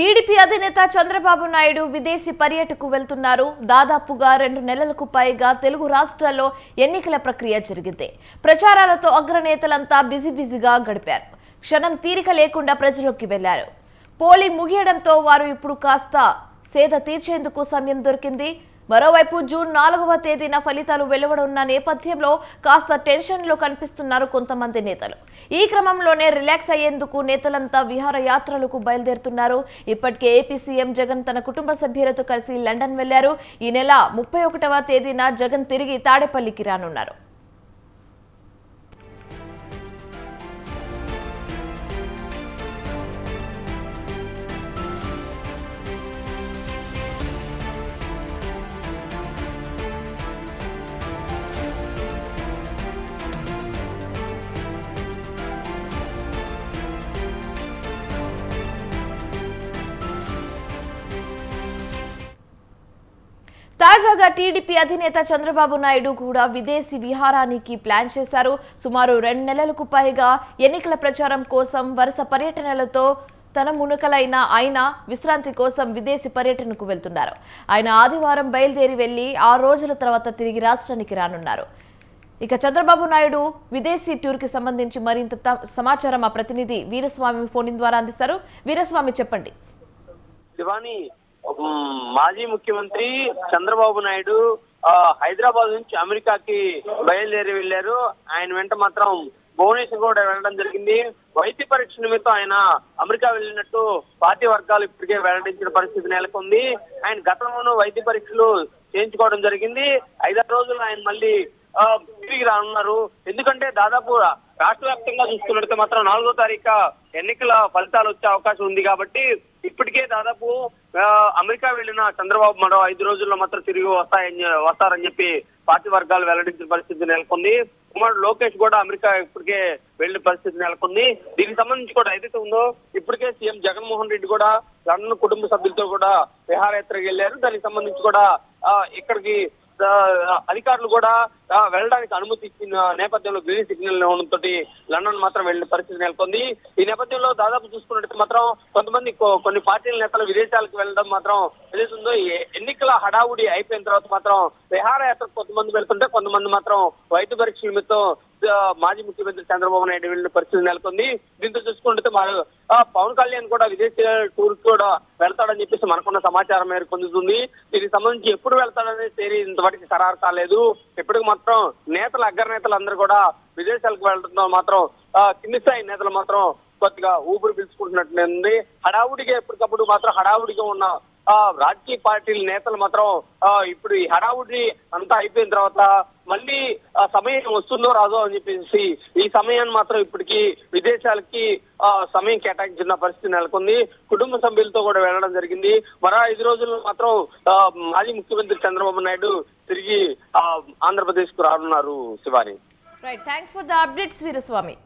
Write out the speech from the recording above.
TDP అధినేత చంద్రబాబు నాయుడు విదేశీ పర్యటకు వెళ్తున్నారు. దాదాపుగా రెండు నెలలకు పైగా తెలుగు రాష్ట్రాల్లో ఎన్నికల ప్రక్రియ జరిగింది. ప్రచారాలతో అగ్రనేతలంతా బిజీ బిజీగా గడిపారు. క్షణం తీరిక లేకుండా ప్రజల్లోకి వెళ్ళారు. పోలింగ్ ముగియడంతో వారు ఇప్పుడు కాస్త సేద తీర్చేందుకు సమయం దొరికింది. మరోవైపు జూన్ నాలుగవ తేదీన ఫలితాలు వెలువడున్న నేపథ్యంలో కాస్త టెన్షన్లో కనిపిస్తున్నారు కొంతమంది నేతలు. ఈ క్రమంలోనే రిలాక్స్ అయ్యేందుకు నేతలంతా విహారయాత్రలకు బయలుదేరుతున్నారు. ఇప్పటికే ఏపీ సీఎం జగన్ తన కుటుంబ సభ్యులతో కలిసి లండన్ వెళ్ళారు. ఈ నెల ముప్పై ఒకటవ తేదీన జగన్ తిరిగి తాడేపల్లికి రానున్నారు. తాజాగా టీడీపీ అధినేత చంద్రబాబు నాయుడు కూడా విదేశీ విహారానికి ప్లాన్ చేశారు. సుమారు రెండు నెలలకు పైగా ఎన్నికల ప్రచారం కోసం వరుస పర్యటనలతో తన మునుకలైన ఆయన విశ్రాంతి కోసం విదేశీ పర్యటనకు వెళ్తున్నారు. ఆయన ఆదివారం బయలుదేరి వెళ్ళి ఆ రోజుల తర్వాత తిరిగి రాష్ట్రానికి రానున్నారు. ఇక చంద్రబాబు నాయుడు విదేశీ టూర్కి సంబంధించి మరింత త- సమాచారం మా ప్రతినిధి వీరస్వామి ఫోన్ ద్వారా అందిస్తారు. వీరస్వామి చెప్పండి. శివాని మాజీ ముఖ్యమంత్రి చంద్రబాబు నాయుడు హైదరాబాద్ నుంచి అమెరికాకి బయలుదేరి వెళ్ళారు ఆయన వెంట మాత్రం భువనేశ్వర్ కూడా వెళ్ళడం జరిగింది. వైద్య పరీక్ష నిమిత్తం ఆయన అమెరికా వెళ్ళినట్టు పార్టీ వర్గాలు ఇప్పటికే వెల్లడించిన పరిస్థితి నెలకొంది. ఆయన గతంలోనూ వైద్య పరీక్షలు చేయించుకోవడం జరిగింది. ఐదారు రోజులు ఆయన మళ్ళీ ఆ, ఉన్నారు ఎందుకంటే దాదాపు రాష్ట్ర వ్యాప్తంగా చూసుకున్నట్టు మాత్రం నాలుగో తారీఖు ఎన్నికల ఫలితాలు వచ్చే అవకాశం ఉంది కాబట్టి ఇప్పటికే దాదాపు అమెరికా వెళ్ళిన చంద్రబాబు మరో ఐదు రోజుల్లో మాత్రం తిరిగి వస్తాయని వస్తారని చెప్పి పార్టీ వర్గాలు వెల్లడించిన పరిస్థితి నెలకొంది. కుమారుడు లోకేష్ కూడా అమెరికా ఇప్పటికే వెళ్ళిన పరిస్థితి నెలకొంది. దీనికి సంబంధించి కూడా ఏదైతే ఉందో ఇప్పటికే సీఎం జగన్మోహన్ రెడ్డి కూడా లండన్ కుటుంబ సభ్యులతో కూడా విహారయాత్రకు వెళ్ళారు. దానికి సంబంధించి కూడా ఇక్కడికి అధికారులు కూడా వెళ్ళడానికి అనుమతి ఇచ్చిన నేపథ్యంలో గ్రీన్ సిగ్నల్ ఉండడంతో లండన్ మాత్రం వెళ్ళిన పరిస్థితి నెలకొంది. ఈ నేపథ్యంలో దాదాపు చూసుకున్నట్టు మాత్రం కొంతమంది కొన్ని పార్టీల నేతలు విదేశాలకు వెళ్ళడం మాత్రం ఏదైతుందో ఎన్నికల హడావుడి అయిపోయిన తర్వాత మాత్రం విహారయాత్ర కొంతమంది వెళ్తుంటే కొంతమంది మాత్రం వైద్య పరీక్ష నిమిత్తం మాజీ ముఖ్యమంత్రి చంద్రబాబు నాయుడు వెళ్ళిన పరిస్థితి నెలకొంది. దీంతో చూసుకుంటే మన ఆ, పవన్ కళ్యాణ్ కూడా విదేశీ టూర్ కూడా వెళ్తాడని చెప్పేసి మనకున్న సమాచారం మేరకు పొందుతుంది దీనికి సంబంధించి ఎప్పుడు వెళ్తాడనేది తేలి ఇంతవరకు ఖరారు కాలేదు. ఇప్పటికి మాత్రం నేతలు అగ్ర నేతలు అందరూ కూడా విదేశాలకు వెళ్ళడం మాత్రం ఆ, కింది స్థాయి నేతలు మాత్రం కొద్దిగా ఊపిరి పీల్చుకుంటున్నట్టుంది హడావుడిగా ఎప్పటికప్పుడు మాత్రం హడావుడిగా ఉన్న రాజకీయ పార్టీల నేతలు మాత్రం ఇప్పుడు ఈ హడావుడి అంతా అయిపోయిన తర్వాత మళ్ళీ సమయం వస్తుందో రాదో అని చెప్పేసి ఈ సమయాన్ని మాత్రం ఇప్పటికి విదేశాలకి సమయం కేటాయించిన పరిస్థితి నెలకొంది. కుటుంబ సభ్యులతో కూడా వెళ్ళడం జరిగింది. మరో ఐదు రోజుల్లో మాత్రం ఆ, మాజీ ముఖ్యమంత్రి చంద్రబాబు నాయుడు తిరిగి ఆంధ్రప్రదేశ్కు రానున్నారు Shivani. Right thanks for the updates Veeraswamy.